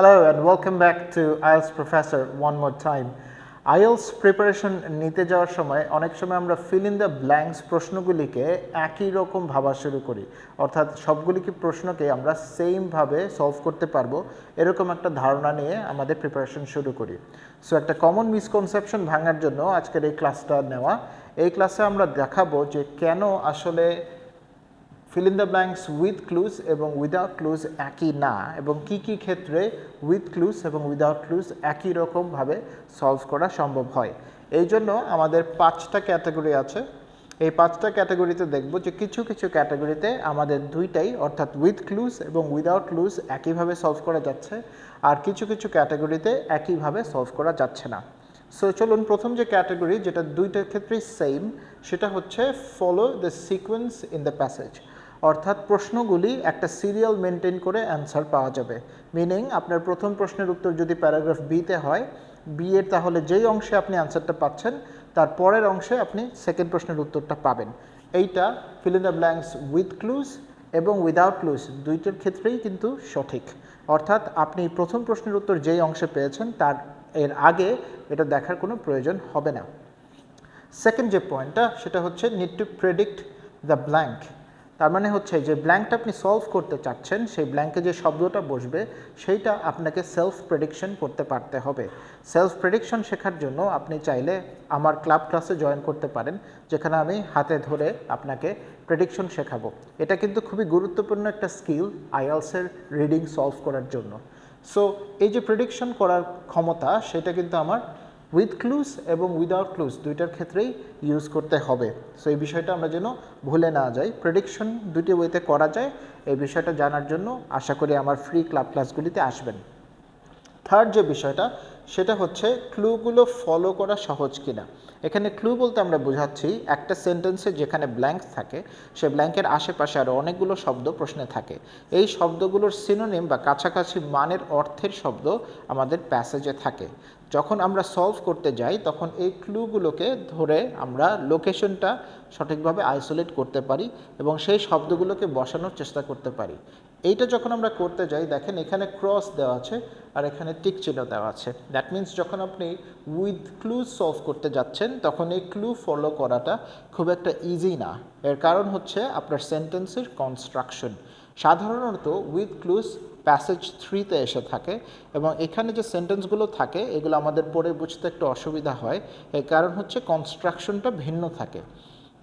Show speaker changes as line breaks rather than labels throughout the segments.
Hello, and welcome back to IELTS Professor one more time. IELTS preparation নিতে যাওয়ার সময় অনেক সময় আমরা ফিল ইন দ্য ব্ল্যাঙ্কস প্রশ্নগুলিকে একই রকম ভাবা শুরু করি। অর্থাৎ সবগুলিকে প্রশ্নকে আমরা সেমভাবে সলভ করতে পারব, এরকম একটা ধারণা নিয়ে আমাদের প্রিপারেশন শুরু করি। সো একটা কমন মিসকনসেপশন ভাঙার জন্য আজকের এই ক্লাসটা নেওয়া। এই ক্লাসে আমরা দেখাবো যে কেন আসলে fill in the blanks with clues এবং উইদাউট ক্লুজ একই না এবং কি কি ক্ষেত্রে উইথ ক্লুজ এবং উইদাউট ক্লুজ একই রকমভাবে সলভ করা সম্ভব হয়। এই জন্য আমাদের পাঁচটা ক্যাটাগরি আছে। এই পাঁচটা ক্যাটাগরিতে দেখব যে কিছু কিছু ক্যাটাগরিতে আমাদের দুইটাই অর্থাৎ উইথ ক্লুজ এবং উইদাউট ক্লুজ একইভাবে সলভ করা যাচ্ছে আর কিছু কিছু ক্যাটাগরিতে একইভাবে সলভ করা যাচ্ছে না। সো চলুন প্রথম যে ক্যাটাগরি যেটা দুইটার ক্ষেত্রেই সেম সেটা হচ্ছে follow the sequence in the passage অর্থাৎ প্রশ্নগুলি একটা সিরিয়াল মেনটেন করে অ্যান্সার পাওয়া যাবে। মিনিং আপনার প্রথম প্রশ্নের উত্তর যদি প্যারাগ্রাফ বিতে হয় বি এর তাহলে যেই অংশে আপনি অ্যান্সারটা পাচ্ছেন, তার পরের অংশে আপনি সেকেন্ড প্রশ্নের উত্তরটা পাবেন। এইটা fill in the blanks with clues এবং উইদাউট ক্লুজ দুইটার ক্ষেত্রেই কিন্তু সঠিক। অর্থাৎ আপনি প্রথম প্রশ্নের উত্তর যেই অংশে পেয়েছেন, তার এর আগে এটা দেখার কোনো প্রয়োজন হবে না। সেকেন্ড যে পয়েন্টটা সেটা হচ্ছে need to predict the blank তার মানে হচ্ছে যে ব্ল্যাঙ্কটা আপনি সলভ করতে চাচ্ছেন, সেই ব্ল্যাঙ্কে যে শব্দটা বসবে, সেইটা আপনাকে সেলফ প্রেডিকশন করতে পারতে হবে। সেলফ প্রেডিকশন শেখার জন্য আপনি চাইলে আমার ক্লাব ক্লাসে জয়েন করতে পারেন, যেখানে আমি হাতে ধরে আপনাকে প্রেডিকশন শেখাবো। এটা কিন্তু খুবই গুরুত্বপূর্ণ একটা স্কিল আইএলসের রিডিং সলভ করার জন্য। সো এই যে প্রেডিকশন করার ক্ষমতা, সেটা কিন্তু আমার উইথ ক্লুজ এবং উইদাউট ক্লুজ দুইটার ক্ষেত্রেই ইউজ করতে হবে। সো এই বিষয়টা আমরা যেন ভুলে না যাই। প্রেডিকশন দুটি ওয়েতে করা যায়। এই বিষয়টা জানার জন্য আশা করি আমার ফ্রি ক্লাব ক্লাসগুলিতে আসবেন। থার্ড যে বিষয়টা সেটা হচ্ছে ক্লুগুলো ফলো করা সহজ কিনা। এখানে ক্লু বলতে আমরা বোঝাচ্ছি একটা সেন্টেন্সে যেখানে ব্ল্যাঙ্ক থাকে, সে ব্ল্যাঙ্কের আশেপাশে আরও অনেকগুলো শব্দ প্রশ্নে থাকে। এই শব্দগুলোর সিনোনিম বা কাছাকাছি মানের অর্থের শব্দ আমাদের প্যাসেজে থাকে। যখন আমরা সলভ করতে যাই, তখন এই ক্লুগুলোকে ধরে আমরা লোকেশনটা সঠিকভাবে আইসোলেট করতে পারি এবং সেই শব্দগুলোকে বসানোর চেষ্টা করতে পারি। এইটা যখন আমরা করতে যাই, দেখেন এখানে ক্রস দেওয়া আছে আর এখানে টিক চিহ্ন দেওয়া আছে। দ্যাট মিন্স যখন আপনি উইথ ক্লু সলভ করতে যাচ্ছেন, তখন এই ক্লু ফলো করাটা খুব একটা ইজি না। এর কারণ হচ্ছে আপনার সেন্টেন্সের কনস্ট্রাকশন সাধারণত উইথ ক্লুজ প্যাসেজ থ্রিতে এসে থাকে এবং এখানে যে সেন্টেন্সগুলো থাকে, এগুলো আমাদের পড়ে বুঝতে একটু অসুবিধা হয়। এর কারণ হচ্ছে কনস্ট্রাকশনটা ভিন্ন থাকে।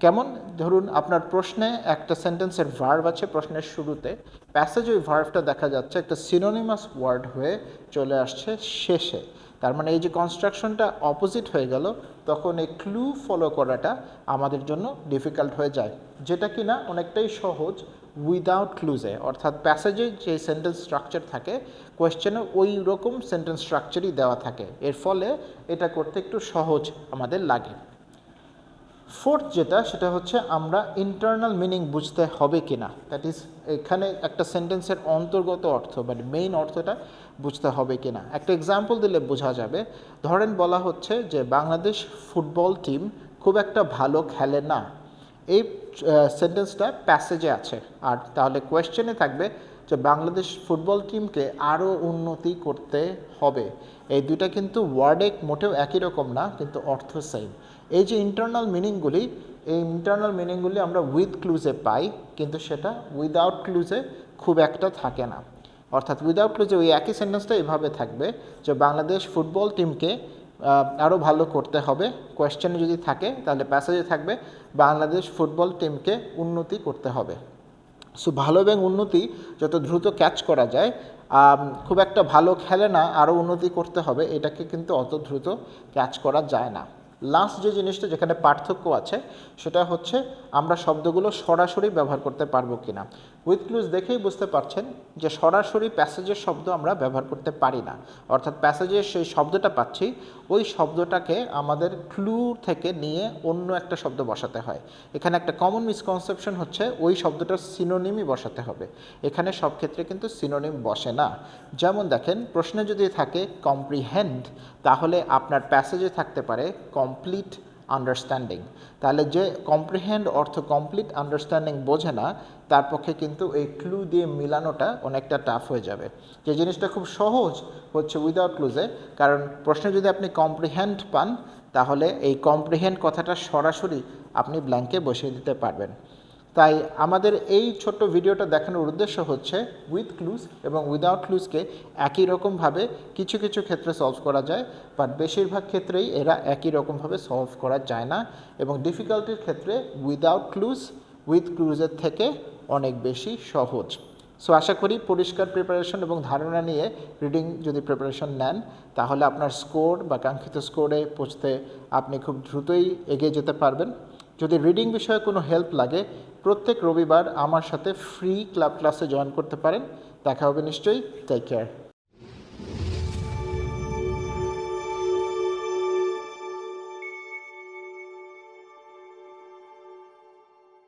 কেমন? ধরুন আপনার প্রশ্নে একটা সেন্টেন্সের ভার্ব আছে প্রশ্নের শুরুতে। প্যাসেজ ওই ভার্বটা দেখা যাচ্ছে, একটা সিনোনিমাস ওয়ার্ড হয়ে চলে আসছে শেষে। তার মানে এই যে কনস্ট্রাকশনটা অপোজিট হয়ে গেল, তখন এই ক্লু ফলো করাটা আমাদের জন্য ডিফিকাল্ট হয়ে যায়। যেটা কিনা অনেকটাই সহজ উইদাউট ক্লুজে অর্থাৎ প্যাসেজে যে সেন্টেন্স স্ট্রাকচার থাকে কোয়েশ্চেনে ওই রকম সেন্টেন্স স্ট্রাকচারই দেওয়া থাকে। এর ফলে এটা করতে একটু সহজ আমাদের লাগে। ফোর্থ যেটা, সেটা হচ্ছে আমরা ইন্টারনাল মিনিং বুঝতে হবে কি না দ্যাট ইজ এখানে একটা সেন্টেন্সের অন্তর্গত অর্থ মানে মেইন অর্থটা বুঝতে হবে কি না একটা এক্সাম্পল দিলে বোঝা যাবে। ধরেন বলা হচ্ছে যে, বাংলাদেশ ফুটবল টিম খুব একটা ভালো খেলে না। এই সেন্টেন্সটা প্যাসেজে আছে। আর তাহলে কোয়েশ্চেনে থাকবে যে, বাংলাদেশ ফুটবল টিমকে আরও উন্নতি করতে হবে। এই দুইটা কিন্তু ওয়ার্ডে মোটেও একই রকম না, কিন্তু অর্থ সেম এই যে ইন্টারনাল মিনিংগুলি এই ইন্টারনাল মিনিংগুলি আমরা উইথ ক্লুজে পাই, কিন্তু সেটা উইদাউট ক্লুজে খুব একটা থাকে না। অর্থাৎ উইদাউট ক্লুজে ওই একই সেন্টেন্সটা এভাবে থাকবে যে বাংলাদেশ ফুটবল টিমকে আরও ভালো করতে হবে। কোয়েশ্চেনে যদি থাকে, তাহলে প্যাসেজে থাকবে, বাংলাদেশ ফুটবল টিমকে উন্নতি করতে হবে। সো ভালো এবং উন্নতি যত দ্রুত ক্যাচ করা যায় খুব একটা ভালো খেলে না আরও উন্নতি করতে হবে, এটাকে কিন্তু অত দ্রুত ক্যাচ করা যায় না। লাস্ট যে জিনিসটা যেখানে পার্থক্য আছে, সেটা হচ্ছে আমরা শব্দগুলো সরাসরি ব্যবহার করতে পারব কি না উইথ ক্লুজ দেখেই বুঝতে পারছেন যে সরাসরি প্যাসেজের শব্দ আমরা ব্যবহার করতে পারি না। অর্থাৎ প্যাসেজের সেই শব্দটা পাচ্ছি, ওই শব্দটাকে আমাদের ক্লু থেকে নিয়ে অন্য একটা শব্দ বসাতে হয়। এখানে একটা কমন মিসকনসেপশন হচ্ছে, ওই শব্দটার সিনোনিমই বসাতে হবে। এখানে সব ক্ষেত্রে কিন্তু সিনোনিম বসে না। যেমন দেখেন, প্রশ্নে যদি থাকে কম্প্রিহেন্ড তাহলে আপনার প্যাসেজে থাকতে পারে কমপ্লিট আন্ডারস্ট্যান্ডিং তাহলে যে কম্প্রিহেন্ড অর্থ কমপ্লিট আন্ডারস্ট্যান্ডিং বোঝে না, তার পক্ষে কিন্তু এই ক্লু দিয়ে মিলানোটা অনেকটা টাফ হয়ে যাবে। যে জিনিসটা খুব সহজ হচ্ছে উইদাউট ক্লুজে কারণ প্রশ্নে যদি আপনি কম্প্রিহেন্ড পান, তাহলে এই কম্প্রিহেন্ড কথাটা সরাসরি আপনি ব্ল্যাঙ্কে বসিয়ে দিতে পারবেন। তাই আমাদের এই ছোট্ট ভিডিওটা দেখানোর উদ্দেশ্য হচ্ছে উইথ ক্লুজ এবং উইদাউট ক্লুজকে একই রকমভাবে কিছু কিছু ক্ষেত্রে সলভ করা যায় বাট বেশিরভাগ ক্ষেত্রেই এরা একই রকমভাবে সলভ করা যায় না এবং ডিফিকাল্টির ক্ষেত্রে উইদাউট ক্লুজ উইথ ক্লুজের থেকে অনেক বেশি সহজ। সো আশা করি পরিষ্কার প্রিপারেশন এবং ধারণা নিয়ে রিডিং যদি প্রিপারেশন নেন, তাহলে আপনার স্কোর বা কাঙ্ক্ষিত স্কোরে পৌঁছতে আপনি খুব দ্রুতই এগিয়ে যেতে পারবেন। যদি রিডিং বিষয়ে কোনো হেল্প লাগে প্রত্যেক রবিবার আমার সাথে ফ্রি ক্লাব ক্লাসে জয়েন করতে পারেন। দেখা হবে নিশ্চয়ই। Take care